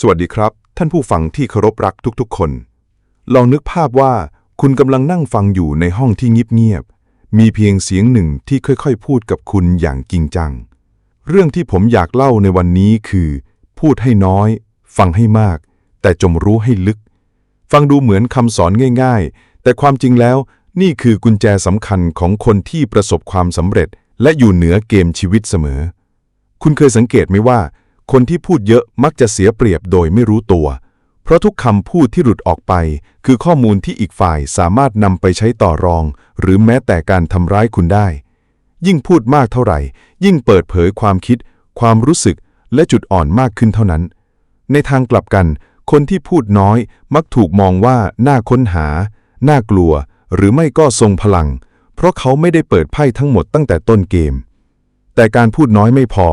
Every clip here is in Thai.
สวัสดีครับ ท่านผู้ฟังที่เคารพรักทุกๆ คน ลองนึกภาพว่าคุณกำลังนั่งฟังอยู่ในห้องที่เงียบๆ มีเพียงเสียงหนึ่งที่ค่อยๆ พูดกับคุณอย่างจริงจัง เรื่องที่ผมอยากเล่าในวันนี้คือ พูดให้น้อย ฟังให้มาก แต่จงรู้ให้ลึก ฟังดูเหมือนคำสอนง่าย ๆ แต่ความจริงแล้วนี่คือกุญแจสำคัญของคนที่ประสบความสำเร็จ และอยู่เหนือเกมชีวิตเสมอ คุณเคยสังเกตไหมว่า คนที่พูดเยอะมักจะเสียเปรียบโดยไม่รู้ตัว เพราะทุกคำพูดที่หลุดออกไป คือข้อมูลที่อีกฝ่ายสามารถนำไปใช้ต่อรอง หรือแม้แต่การทำร้ายคุณได้ ยิ่งพูดมากเท่าไหร่ ยิ่งเปิดเผยความคิด ความรู้สึก และจุดอ่อนมากขึ้นเท่านั้น ในทางกลับกัน คนที่พูดน้อย มักถูกมองว่าน่าค้นหา น่ากลัว หรือไม่ก็ทรงพลัง เพราะเขาไม่ได้เปิดไพ่ทั้งหมดตั้งแต่ต้นเกม แต่การพูดน้อยไม่พอ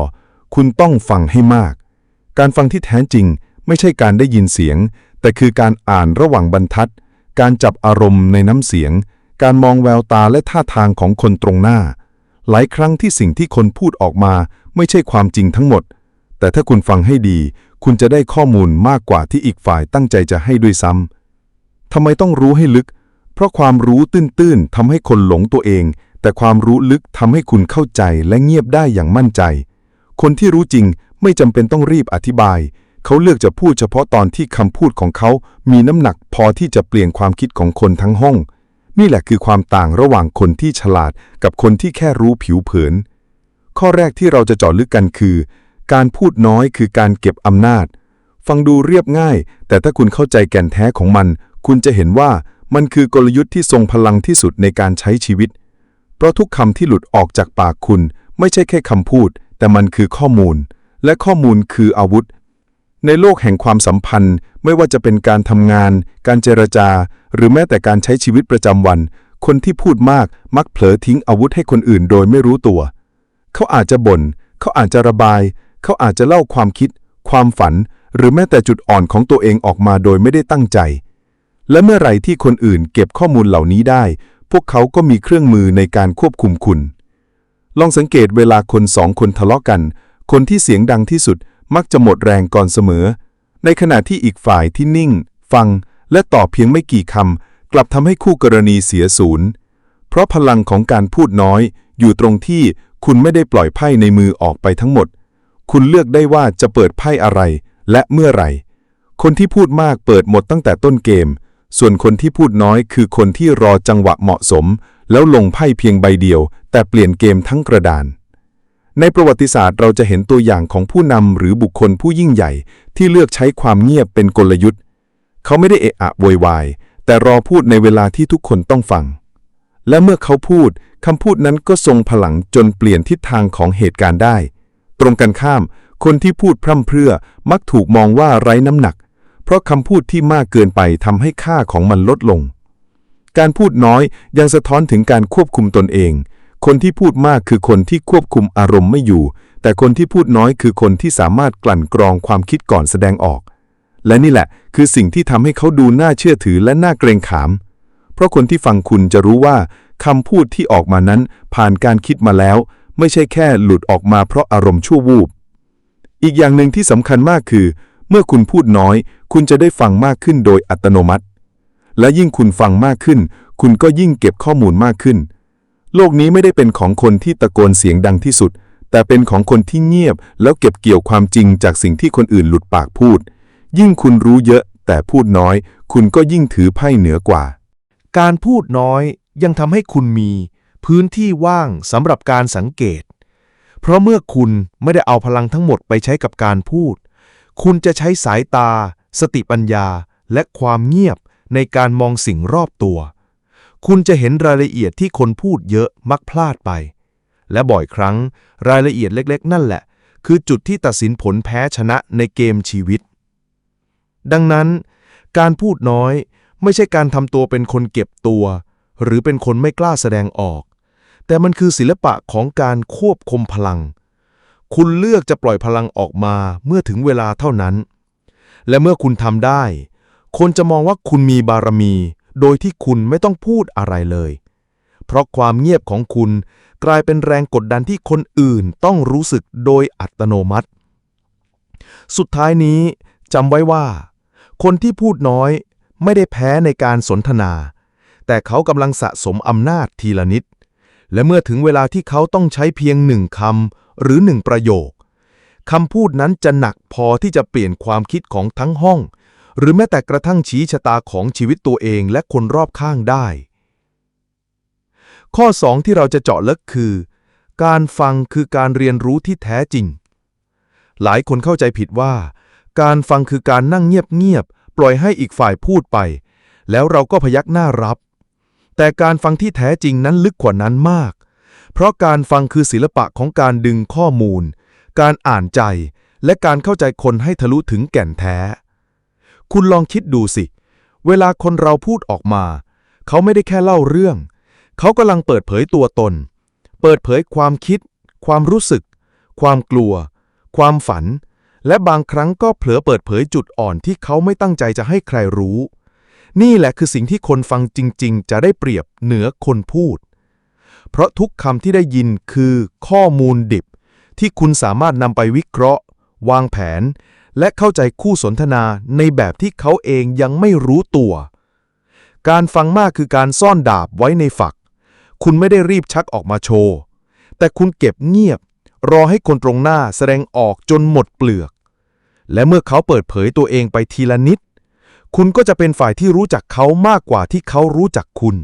คุณต้องฟังให้มาก การฟังที่แท้จริงไม่ใช่การได้ยินเสียง แต่คือการอ่านระหว่างบรรทัด การจับอารมณ์ในน้ำเสียง การมองแววตาและท่าทางของคนตรงหน้า หลายครั้งที่สิ่งที่คนพูดออกมาไม่ใช่ความจริงทั้งหมด แต่ถ้าคุณฟังให้ดี คุณจะได้ข้อมูลมากกว่าที่อีกฝ่ายตั้งใจจะให้ด้วยซ้ำทำไมต้องรู้ให้ลึก เพราะความรู้ตื้นๆทำให้คนหลงตัวเอง แต่ความรู้ลึกทำให้คุณเข้าใจและเงียบได้อย่างมั่นใจ คนที่รู้จริงไม่จำเป็นต้องรีบอธิบาย เขาเลือกจะพูดเฉพาะตอนที่คำพูดของเขา มีน้ำหนักพอที่จะเปลี่ยนความคิดของคนทั้งห้อง นี่แหละคือความต่างระหว่างคนที่ฉลาดกับคนที่แค่รู้ผิวเผิน ข้อแรกที่เราจะเจาะลึกกันคือ การพูดน้อยคือการเก็บอำนาจ ฟังดูเรียบง่าย แต่ถ้าคุณเข้าใจแก่นแท้ของมัน คุณจะเห็นว่ามันคือกลยุทธ์ที่ทรงพลังที่สุดในการใช้ชีวิต เพราะทุกคำที่หลุดออกจากปากคุณ ไม่ใช่แค่คำพูด แต่มันคือข้อมูล และข้อมูลคืออาวุธ ในโลกแห่งความสัมพันธ์ ไม่ว่าจะเป็นการทำงาน การเจรจา หรือแม้แต่การใช้ชีวิตประจำวัน คนที่พูดมากมักเผลอทิ้งอาวุธให้คนอื่นโดยไม่รู้ตัว เขาอาจจะบน่น เขาอาจจะระบาย เขาอาจจะเล่าความคิด ความฝัน หรือแม้แต่จุดอ่อนของตัวเองออกมาโดยไม่ได้ตั้งใจ และเมื่อไหร่ที่คนอื่นเก็บข้อมูลเหล่านี้ได้ พวกเขาก็มีเครื่องมือในการควบคุมคุณ ลองสังเกตเวลาคนสองคนทะเลาะกัน คนที่เสียงดังที่สุดมักจะหมดแรงก่อนเสมอ ในขณะที่อีกฝ่ายที่นิ่ง ฟัง และตอบเพียงไม่กี่คำกลับทำให้คู่กรณีเสียศูนย์ เพราะพลังของการพูดน้อย อยู่ตรงที่คุณไม่ได้ปล่อยไพ่ในมือออกไปทั้งหมด คุณเลือกได้ว่าจะเปิดไพ่อะไร และเมื่อไหร่ คนที่พูดมากเปิดหมดตั้งแต่ต้นเกม ส่วนคนที่พูดน้อยคือคนที่รอจังหวะเหมาะสม แล้วลงไพ่เพียงใบเดียว แต่เปลี่ยนเกมทั้งกระดาน ในประวัติศาสตร์เราจะเห็นตัวอย่างของผู้นำหรือบุคคลผู้ยิ่งใหญ่ ที่เลือกใช้ความเงียบเป็นกลยุทธ์ เขาไม่ได้เอะอะโวยวาย แต่รอพูดในเวลาที่ทุกคนต้องฟัง และเมื่อเขาพูดคำพูดนั้นก็ทรงพลังจนเปลี่ยนทิศทางของเหตุการณ์ได้ ตรงกันข้าม คนที่พูดพร่ำเพรื่อมักถูกมองว่าไร้น้ำหนัก เพราะคำพูดที่มากเกินไปทำให้ค่าของมันลดลง การพูดน้อยยังสะท้อนถึงการควบคุมตนเอง คนที่พูดมากคือคนที่ควบคุมอารมณ์ไม่อยู่ แต่คนที่พูดน้อยคือคนที่สามารถกลั่นกรองความคิดก่อนแสดงออก และนี่แหละ คือสิ่งที่ทำให้เขาดูน่าเชื่อถือและน่าเกรงขาม เพราะคนที่ฟังคุณจะรู้ว่าคำพูดที่ออกมานั้นผ่านการคิดมาแล้ว ไม่ใช่แค่หลุดออกมาเพราะอารมณ์ชั่ววูบ อีกอย่างหนึ่งที่สำคัญมากคือ เมื่อคุณพูดน้อย คุณจะได้ฟังมากขึ้นโดยอัตโนมัติ และยิ่งคุณฟังมากขึ้น คุณก็ยิ่งเก็บข้อมูลมากขึ้น โลกนี้ไม่ได้เป็นของคนที่ตะโกนเสียงดังที่สุด แต่เป็นของคนที่เงียบ แล้วเก็บเกี่ยวความจริงจากสิ่งที่คนอื่นหลุดปากพูด ยิ่งคุณรู้เยอะ แต่พูดน้อย คุณก็ยิ่งถือไพ่เหนือกว่า การพูดน้อยยังทำให้คุณมี พื้นที่ว่างสำหรับการสังเกต เพราะเมื่อคุณไม่ได้เอาพลังทั้งหมดไปใช้กับการพูด คุณจะใช้สายตา สติปัญญา และความเงียบ ในการมองสิ่งรอบตัว คุณจะเห็นรายละเอียดที่คนพูดเยอะมักพลาดไป และบ่อยครั้งรายละเอียดเล็กๆ นั่นแหละ คือจุดที่ตัดสินผลแพ้ชนะในเกมชีวิต ดังนั้น การพูดน้อยไม่ใช่การทำตัวเป็นคนเก็บตัว หรือเป็นคนไม่กล้าแสดงออก แต่มันคือศิลปะของการควบคุมพลัง คุณเลือกจะปล่อยพลังออกมาเมื่อถึงเวลาเท่านั้น และเมื่อคุณทำได้ คนจะมองว่าคุณมีบารมี โดยที่คุณไม่ต้องพูดอะไรเลย เพราะความเงียบของคุณกลายเป็นแรงกดดันที่คนอื่นต้องรู้สึกโดยอัตโนมัติ สุดท้ายนี้จำไว้ว่า คนที่พูดน้อยไม่ได้แพ้ในการสนทนา แต่เขากำลังสะสมอำนาจทีละนิด และเมื่อถึงเวลาที่เขาต้องใช้เพียงหนึ่งคำหรือหนึ่งประโยคคำพูดนั้นจะหนักพอที่จะเปลี่ยนความคิดของทั้งห้อง หรือแม้แต่กระทั่งชี้ชะตาของชีวิตตัวเองและคนรอบข้างได้ ข้อ 2 ที่เราจะเจาะลึกคือ การฟังคือการเรียนรู้ที่แท้จริง หลายคนเข้าใจผิดว่า การฟังคือการนั่งเงียบๆปล่อยให้อีกฝ่ายพูดไป แล้วเราก็พยักหน้ารับ แต่การฟังที่แท้จริงนั้นลึกกว่านั้นมาก เพราะการฟังคือศิลปะของการดึงข้อมูล การอ่านใจและการเข้าใจคนให้ทะลุถึงแก่นแท้ คุณลองคิดดูสิ เวลาคนเราพูดออกมา เขาไม่ได้แค่เล่าเรื่อง เขากำลังเปิดเผยตัวตน เปิดเผยความคิด ความรู้สึก ความกลัว ความฝัน และบางครั้งก็เผลอเปิดเผยจุดอ่อนที่เขาไม่ตั้งใจจะให้ใครรู้ นี่แหละคือสิ่งที่คนฟังจริง ๆ จะได้เปรียบเหนือคนพูด เพราะทุกคำที่ได้ยินคือข้อมูลดิบที่คุณสามารถนำไปวิเคราะห์ วางแผน และเข้าใจคู่สนทนาในแบบที่เขาเองยังไม่รู้ตัว การฟังมากคือการซ่อนดาบไว้ในฝัก คุณไม่ได้รีบชักออกมาโชว์ แต่คุณเก็บเงียบ รอให้คนตรงหน้าแสดงออกจนหมดเปลือก และเมื่อเขาเปิดเผยตัวเองไปทีละนิด คุณก็จะเป็นฝ่ายที่รู้จักเขามากกว่าที่เขารู้จักคุณ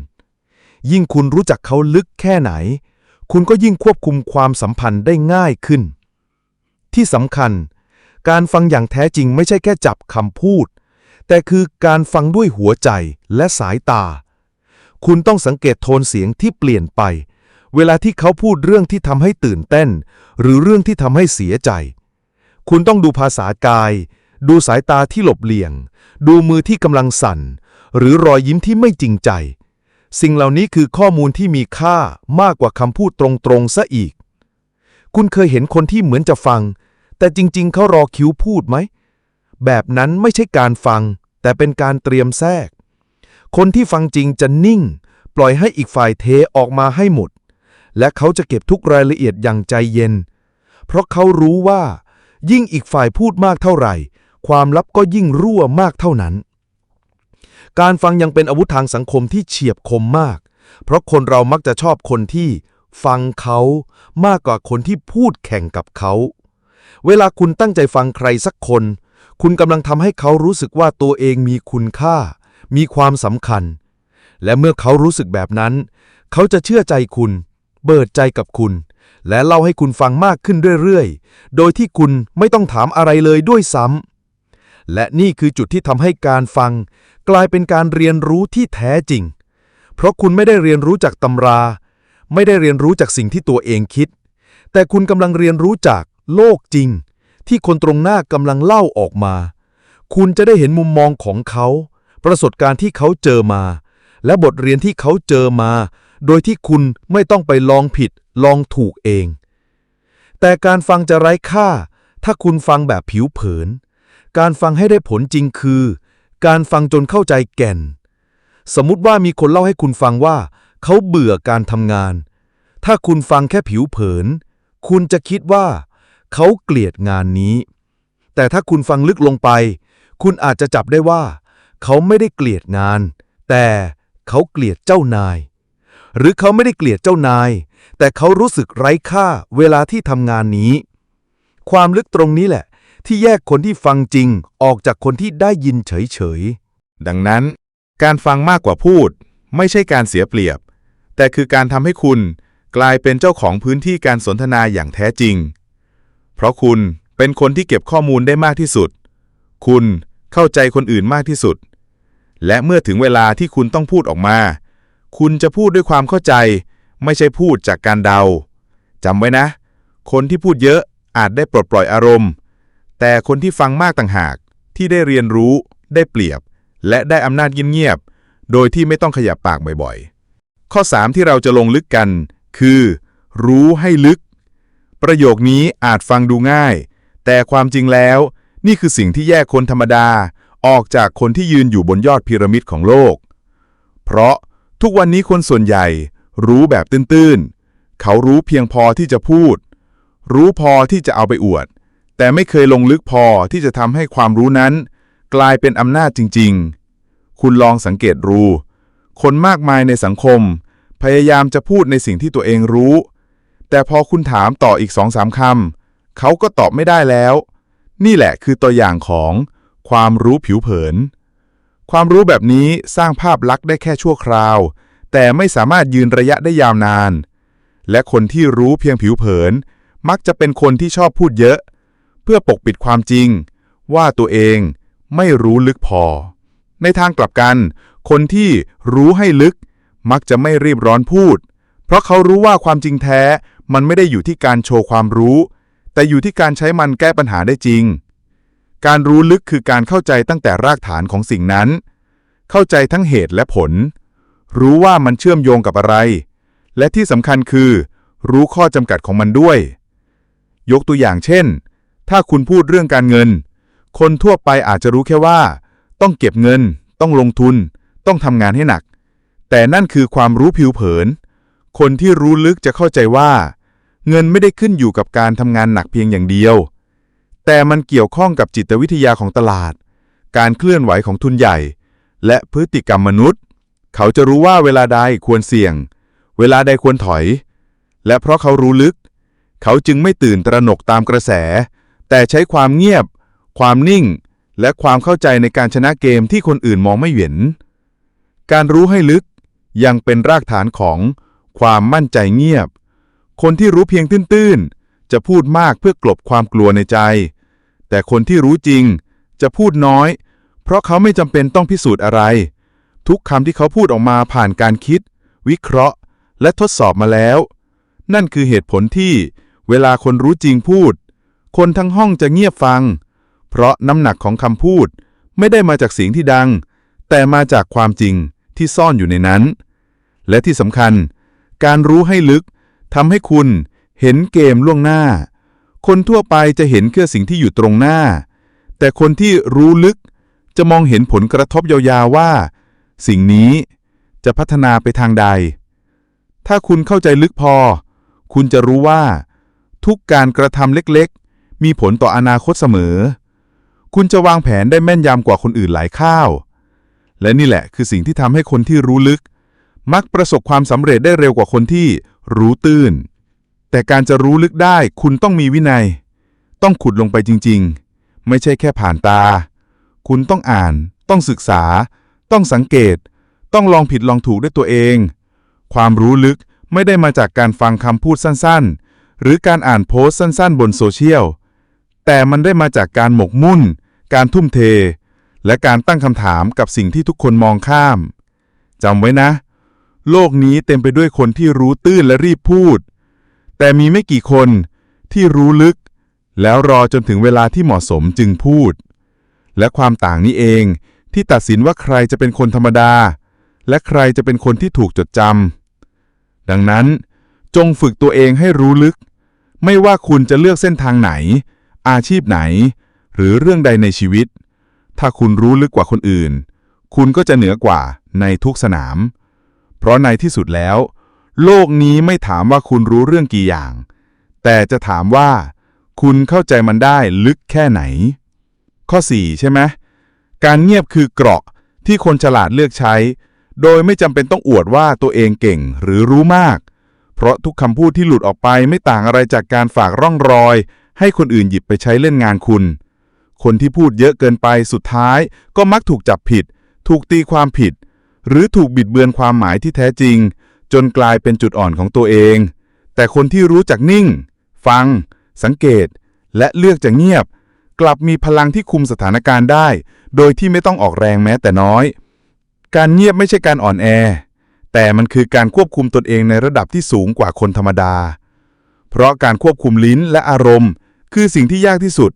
ยิ่งคุณรู้จักเขาลึกแค่ไหน คุณก็ยิ่งควบคุมความสัมพันธ์ได้ง่ายขึ้น ที่สำคัญ การฟังอย่างแท้จริงไม่ใช่แค่จับคำพูด แต่คือการฟังด้วยหัวใจและสายตา คุณต้องสังเกตโทนเสียงที่เปลี่ยนไป เวลาที่เขาพูดเรื่องที่ทำให้ตื่นเต้น หรือเรื่องที่ทำให้เสียใจ คุณต้องดูภาษากาย ดูสายตาที่หลบเลี่ยง ดูมือที่กำลังสั่น หรือรอยยิ้มที่ไม่จริงใจ สิ่งเหล่านี้คือข้อมูลที่มีค่ามากกว่าคำพูดตรงๆซะอีก คุณเคยเห็นคนที่เหมือนจะฟัง แต่จริงๆ เขารอคิ้วพูดไหม แบบนั้นไม่ใช่การฟัง แต่เป็นการเตรียมแทรก คนที่ฟังจริงจะนิ่ง ปล่อยให้อีกฝ่ายเทออกมาให้หมด และเขาจะเก็บทุกรายละเอียดอย่างใจเย็น เพราะเขารู้ว่า ยิ่งอีกฝ่ายพูดมากเท่าไหร่ ความลับก็ยิ่งรั่วมากเท่านั้น การฟังยังเป็นอาวุธทางสังคมที่เฉียบคมมาก เพราะคนเรามักจะชอบคนที่ฟังเขามากกว่าคนที่พูดแข่งกับเขา เวลาคุณตั้งใจฟังใครสักคน คุณกำลังทำให้เขารู้สึกว่าตัวเองมีคุณค่า มีความสำคัญ และเมื่อเขารู้สึกแบบนั้น เขาจะเชื่อใจคุณ เบิดใจกับคุณ และเล่าให้คุณฟังมากขึ้นเรื่อยๆ โดยที่คุณไม่ต้องถามอะไรเลยด้วยซ้ำและนี่คือจุดที่ทำให้การฟัง กลายเป็นการเรียนรู้ที่แท้จริง เพราะคุณไม่ได้เรียนรู้จากตำรา ไม่ได้เรียนรู้จากสิ่งที่ตัวเองคิดแต่คุณกำลังเรียนรู้จาก โลกจริง ที่คนตรงหน้ากำลังเล่าออกมา คุณจะได้เห็นมุมมองของเขา ประสบการณ์ที่เขาเจอมา และบทเรียนที่เขาเจอมา โดยที่คุณไม่ต้องไปลองผิด ลองถูกเอง แต่การฟังจะไร้ค่า ถ้าคุณฟังแบบผิวเผิน การฟังให้ได้ผลจริงคือ การฟังจนเข้าใจแก่น สมมติว่ามีคนเล่าให้คุณฟังว่า เขาเบื่อการทำงาน ถ้าคุณฟังแค่ผิวเผิน คุณจะคิดว่า เขาเกลียดงานนี้ แต่ถ้าคุณฟังลึกลงไป คุณอาจจะจับได้ว่า เขาไม่ได้เกลียดงาน แต่เขาเกลียดเจ้านาย หรือเขาไม่ได้เกลียดเจ้านาย แต่เขารู้สึกไร้ค่าเวลาที่ทำงานนี้ ความลึกตรงนี้แหละ ที่แยกคนที่ฟังจริงออกจากคนที่ได้ยินเฉยๆ ดังนั้น การฟังมากกว่าพูด ไม่ใช่การเสียเปรียบ แต่คือการทำให้คุณกลายเป็นเจ้าของพื้นที่การสนทนาอย่างแท้จริง เพราะคุณเป็นคนที่เก็บข้อมูลได้มากที่สุด คุณเข้าใจคนอื่นมากที่สุด และเมื่อถึงเวลาที่คุณต้องพูดออกมา คุณจะพูดด้วยความเข้าใจ ไม่ใช่พูดจากการเดาจำไว้นะ คนที่พูดเยอะอาจได้ปลดปล่อยอารมณ์ แต่คนที่ฟังมากต่างหากที่ได้เรียนรู้ได้เปรียบ และได้อำนาจเงียบๆโดยที่ไม่ต้องขยับปากบ่อยๆ ข้อ 3 ที่เราจะลงลึกกัน คือ รู้ให้ลึก ประโยคนี้อาจฟังดูง่าย แต่ความจริงแล้ว นี่คือสิ่งที่แยกคนธรรมดา ออกจากคนที่ยืนอยู่บนยอดพีระมิดของโลก เพราะทุกวันนี้คนส่วนใหญ่ รู้แบบตื้นๆ เขารู้เพียงพอที่จะพูด รู้พอที่จะเอาไปอวด แต่ไม่เคยลงลึกพอที่จะทำให้ความรู้นั้น กลายเป็นอำนาจจริง ๆ คุณลองสังเกตรู้คนมากมายในสังคม พยายามจะพูดในสิ่งที่ตัวเองรู้ แต่พอคุณถามต่ออีกสองสามคำเขาก็ตอบไม่ได้แล้ว นี่แหละคือตัวอย่างของความรู้ผิวเผิน ความรู้แบบนี้สร้างภาพลักษณ์ได้แค่ชั่วคราว แต่ไม่สามารถยืนระยะได้ยาวนาน และคนที่รู้เพียงผิวเผิน มักจะเป็นคนที่ชอบพูดเยอะ เพื่อปกปิดความจริง ว่าตัวเองไม่รู้ลึกพอ ในทางกลับกัน คนที่รู้ให้ลึก มักจะไม่รีบร้อนพูด เพราะเขารู้ว่าความจริงแท้ มันไม่ได้อยู่ที่การโชว์ความรู้ แต่อยู่ที่การใช้มันแก้ปัญหาได้จริง การรู้ลึกคือการเข้าใจตั้งแต่รากฐานของสิ่งนั้น เข้าใจทั้งเหตุและผล รู้ว่ามันเชื่อมโยงกับอะไร และที่สำคัญคือ รู้ข้อจำกัดของมันด้วย ยกตัวอย่างเช่น ถ้าคุณพูดเรื่องการเงิน คนทั่วไปอาจจะรู้แค่ว่า ต้องเก็บเงิน ต้องลงทุน ต้องทำงานให้หนัก แต่นั่นคือความรู้ผิวเผิน คนที่รู้ลึกจะเข้าใจว่า เงินไม่ได้ขึ้นอยู่กับการทำงานหนักเพียงอย่างเดียว แต่มันเกี่ยวข้องกับจิตวิทยาของตลาด การเคลื่อนไหวของทุนใหญ่ และพฤติกรรมมนุษย์ เขาจะรู้ว่าเวลาใดควรเสี่ยง เวลาใดควรถอย และเพราะเขารู้ลึก เขาจึงไม่ตื่นตระหนกตามกระแส แต่ใช้ความเงียบ ความนิ่ง และความเข้าใจในการชนะเกมที่คนอื่นมองไม่เห็น การรู้ให้ลึกยังเป็นรากฐานของความมั่นใจเงียบ คนที่รู้เพียงตื้นๆ จะพูดมากเพื่อกลบความกลัวในใจ แต่คนที่รู้จริง จะพูดน้อย เพราะเขาไม่จำเป็นต้องพิสูจน์อะไร ทุกคำที่เขาพูดออกมาผ่านการคิด วิเคราะห์ และทดสอบมาแล้ว นั่นคือเหตุผลที่ เวลาคนรู้จริงพูด คนทั้งห้องจะเงียบฟัง เพราะน้ำหนักของคำพูด ไม่ได้มาจากเสียงที่ดัง แต่มาจากความจริงที่ซ่อนอยู่ในนั้น และที่สำคัญ การรู้ให้ลึก ทำให้คุณเห็นเกมล่วงหน้า คนทั่วไปจะเห็นแค่สิ่งที่อยู่ตรงหน้า แต่คนที่รู้ลึกจะมองเห็นผลกระทบยาวๆว่า สิ่งนี้จะพัฒนาไปทางใด ถ้าคุณเข้าใจลึกพอ คุณจะรู้ว่า ทุกการกระทำเล็กๆ มีผลต่ออนาคตเสมอ คุณจะวางแผนได้แม่นยำกว่าคนอื่นหลายข้าว และนี่แหละคือสิ่งที่ทำให้คนที่รู้ลึก มักประสบความสำเร็จได้เร็วกว่าคนที่ รู้ตื้น แต่การจะรู้ลึกได้คุณต้องมีวินัย ต้องขุดลงไปจริง ๆ ไม่ใช่แค่ผ่านตา คุณต้องอ่าน ต้องศึกษา ต้องสังเกต ต้องลองผิดลองถูกด้วยตัวเอง ความรู้ลึกไม่ได้มาจากการฟังคำพูดสั้นๆ หรือการอ่านโพสต์สั้น ๆ บนโซเชียล แต่มันได้มาจากการหมกมุ่น การทุ่มเท และการตั้งคำถามกับสิ่งที่ทุกคนมองข้ามจำไว้นะ โลกนี้เต็มไปด้วยคนที่รู้ตื้นและรีบพูด แต่มีไม่กี่คนที่รู้ลึก แล้วรอจนถึงเวลาที่เหมาะสมจึงพูด และความต่างนี้เองที่ตัดสินว่าใครจะเป็นคนธรรมดา และใครจะเป็นคนที่ถูกจดจำดังนั้น จงฝึกตัวเองให้รู้ลึก ไม่ว่าคุณจะเลือกเส้นทางไหน อาชีพไหน หรือเรื่องใดในชีวิต ถ้าคุณรู้ลึกกว่าคนอื่น คุณก็จะเหนือกว่าในทุกสนาม เพราะในที่สุดแล้ว โลกนี้ไม่ถามว่าคุณรู้เรื่องกี่อย่าง แต่จะถามว่า คุณเข้าใจมันได้ลึกแค่ไหน ข้อ 4 ใช่ไหมการเงียบคือเกราะที่คนฉลาดเลือกใช้ โดยไม่จำเป็นต้องอวดว่าตัวเองเก่งหรือรู้มาก เพราะทุกคำพูดที่หลุดออกไปไม่ต่างอะไรจากการฝากร่องรอย ให้คนอื่นหยิบไปใช้เล่นงานคุณ คนที่พูดเยอะเกินไปสุดท้าย ก็มักถูกจับผิด ถูกตีความผิด หรือถูกบิดเบือนความหมายที่แท้จริง จนกลายเป็นจุดอ่อนของตัวเอง แต่คนที่รู้จักนิ่ง ฟัง สังเกต และเลือกจะเงียบ กลับมีพลังที่คุมสถานการณ์ได้ โดยที่ไม่ต้องออกแรงแม้แต่น้อย การเงียบไม่ใช่การอ่อนแอ แต่มันคือการควบคุมตนเองในระดับที่สูงกว่าคนธรรมดา เพราะการควบคุมลิ้นและอารมณ์ คือสิ่งที่ยากที่สุด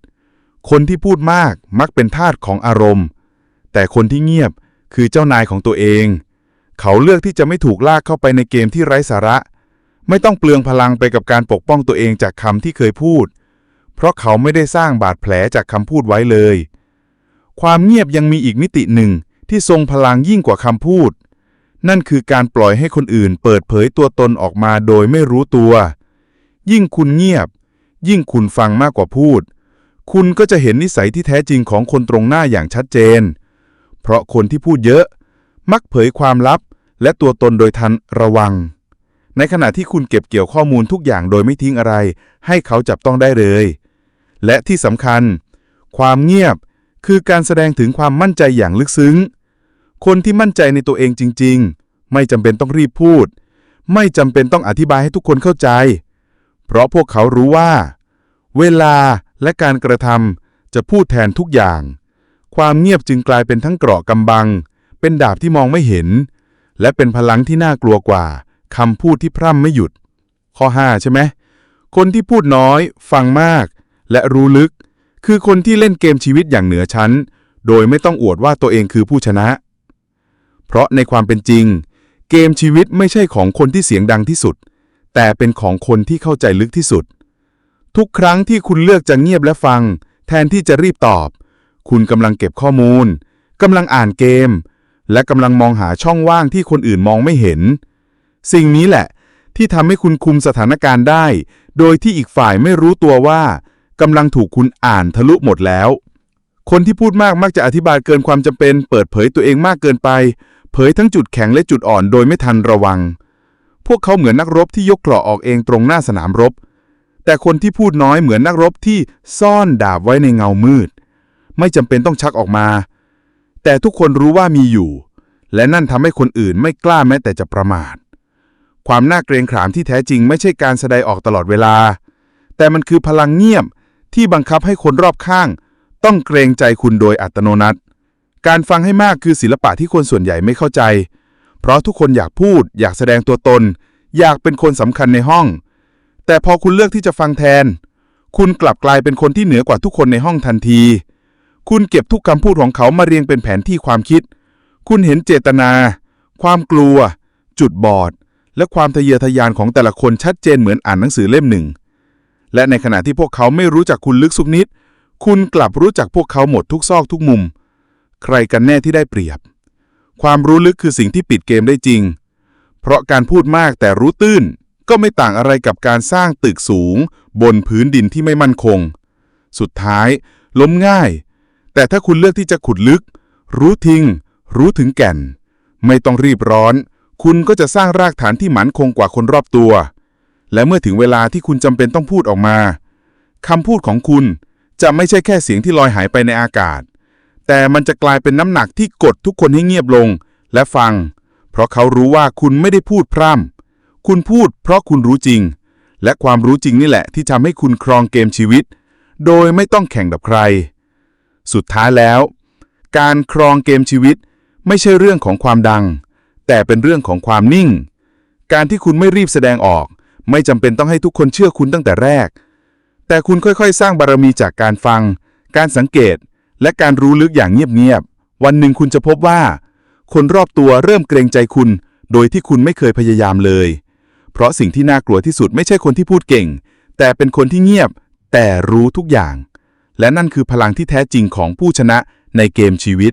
คนที่พูดมากมักเป็นทาสของอารมณ์ แต่คนที่เงียบ คือเจ้านายของตัวเอง เขาเลือกที่จะไม่ถูกลากเข้าไปในเกมที่ไร้สาระ ไม่ต้องเปลืองพลังไปกับการปกป้องตัวเองจากคำที่เคยพูด เพราะเขาไม่ได้สร้างบาดแผลจากคำพูดไว้เลย ความเงียบยังมีอีกมิติหนึ่งที่ทรงพลังยิ่งกว่าคำพูด นั่นคือการปล่อยให้คนอื่นเปิดเผยตัวตนออกมาโดยไม่รู้ตัว ยิ่งคุณเงียบ ยิ่งคุณฟังมากกว่าพูด คุณก็จะเห็นนิสัยที่แท้จริงของคนตรงหน้าอย่างชัดเจน เพราะคนที่พูดเยอะ มักเผยความลับ และตัวตนโดยทันระวัง ในขณะที่คุณเก็บเกี่ยวข้อมูลทุกอย่างโดยไม่ทิ้งอะไร ให้เขาจับต้องได้เลย และที่สำคัญ ความเงียบคือการแสดงถึงความมั่นใจอย่างลึกซึ้ง คนที่มั่นใจในตัวเองจริง ๆ ไม่จำเป็นต้องรีบพูด ไม่จำเป็นต้องอธิบายให้ทุกคนเข้าใจ เพราะพวกเขารู้ว่า เวลาและการกระทำจะพูดแทนทุกอย่าง ความเงียบจึงกลายเป็นทั้งเกราะกำบัง เป็นดาบที่มองไม่เห็น และเป็นพลังที่น่ากลัวกว่าคำพูดที่พร่ำไม่หยุด ข้อ 5 ใช่ไหม คนที่พูดน้อย ฟังมาก และรู้ลึก คือคนที่เล่นเกมชีวิตอย่างเหนือชั้น โดยไม่ต้องอวดว่าตัวเองคือผู้ชนะ เพราะในความเป็นจริง เกมชีวิตไม่ใช่ของคนที่เสียงดังที่สุด แต่เป็นของคนที่เข้าใจลึกที่สุด ทุกครั้งที่คุณเลือกจะเงียบและฟัง แทนที่จะรีบตอบ คุณกำลังเก็บข้อมูลกำลังอ่านเกม และกำลังมองหาช่องว่างที่คนอื่นมองไม่เห็น สิ่งนี้แหละ ที่ทำให้คุณคุมสถานการณ์ได้ โดยที่อีกฝ่ายไม่รู้ตัวว่ากำลังถูกคุณอ่านทะลุหมดแล้ว คนที่พูดมากมักจะอธิบายเกินความจำเป็น เปิดเผยตัวเองมากเกินไป เผยทั้งจุดแข็งและจุดอ่อนโดยไม่ทันระวัง พวกเขาเหมือนนักรบที่ยกเกราะออกเองตรงหน้าสนามรบ แต่คนที่พูดน้อยเหมือนนักรบที่ซ่อนดาบไว้ในเงามืด ไม่จำเป็นต้องชักออกมา แต่ทุกคนรู้ว่ามีอยู่ และนั่นทำให้คนอื่นไม่กล้าแม้แต่จะประมาท ความน่าเกรงขามที่แท้จริงไม่ใช่การแสดงออกตลอดเวลา แต่มันคือพลังเงียบที่บังคับให้คนรอบข้าง ต้องเกรงใจคุณโดยอัตโนมัติ การฟังให้มากคือศิลปะที่คนส่วนใหญ่ไม่เข้าใจ เพราะทุกคนอยากพูด อยากแสดงตัวตน อยากเป็นคนสำคัญในห้อง แต่พอคุณเลือกที่จะฟังแทน คุณกลับกลายเป็นคนที่เหนือกว่าทุกคนในห้องทันที คุณเก็บทุกคำพูดของเขามาเรียงเป็นแผนที่ความคิด คุณเห็นเจตนา ความกลัว จุดบอด และความทะเยอทะยานของแต่ละคนชัดเจนเหมือนอ่านหนังสือเล่มหนึ่ง และในขณะที่พวกเขาไม่รู้จักคุณลึกสุกนิด คุณกลับรู้จักพวกเขาหมดทุกซอกทุกมุม ใครกันแน่ที่ได้เปรียบ ความรู้ลึกคือสิ่งที่ปิดเกมได้จริง เพราะการพูดมากแต่รู้ตื้นก็ไม่ต่างอะไรกับการสร้างตึกสูง บนพื้นดินที่ไม่มั่นคง สุดท้าย ล้มง่าย แต่ถ้าคุณเลือกที่จะขุดลึก รู้ทิ้ง รู้ถึงแก่น ไม่ต้องรีบร้อน คุณก็จะสร้างรากฐานที่หมันคงกว่าคนรอบตัว และเมื่อถึงเวลาที่คุณจำเป็นต้องพูดออกมาคำพูดของคุณจะไม่ใช่แค่เสียงที่ลอยหายไปในอากาศ แต่มันจะกลายเป็นน้ำหนักที่กดทุกคนให้เงียบลง และฟัง เพราะเขารู้ว่าคุณไม่ได้พูดพร่ำคุณพูดเพราะคุณรู้จริง และความรู้จริงนี่แหละที่ทำให้คุณครองเกมชีวิต โดยไม่ต้องแข่งกับใคร สุดท้ายแล้ว การครองเกมชีวิตไม่ใช่เรื่องของความดัง แต่เป็นเรื่องของความนิ่ง การที่คุณไม่รีบแสดงออก ไม่จำเป็นต้องให้ทุกคนเชื่อคุณตั้งแต่แรก แต่คุณค่อยๆ สร้างบารมีจากการฟัง การสังเกต และการรู้ลึกอย่างเงียบๆ วันหนึ่งคุณจะพบว่า คนรอบตัวเริ่มเกรงใจคุณ โดยที่คุณไม่เคยพยายามเลย เพราะสิ่งที่น่ากลัวที่สุดไม่ใช่คนที่พูดเก่ง แต่เป็นคนที่เงียบ แต่รู้ทุกอย่าง และนั่นคือพลังที่แท้จริงของผู้ชนะในเกมชีวิต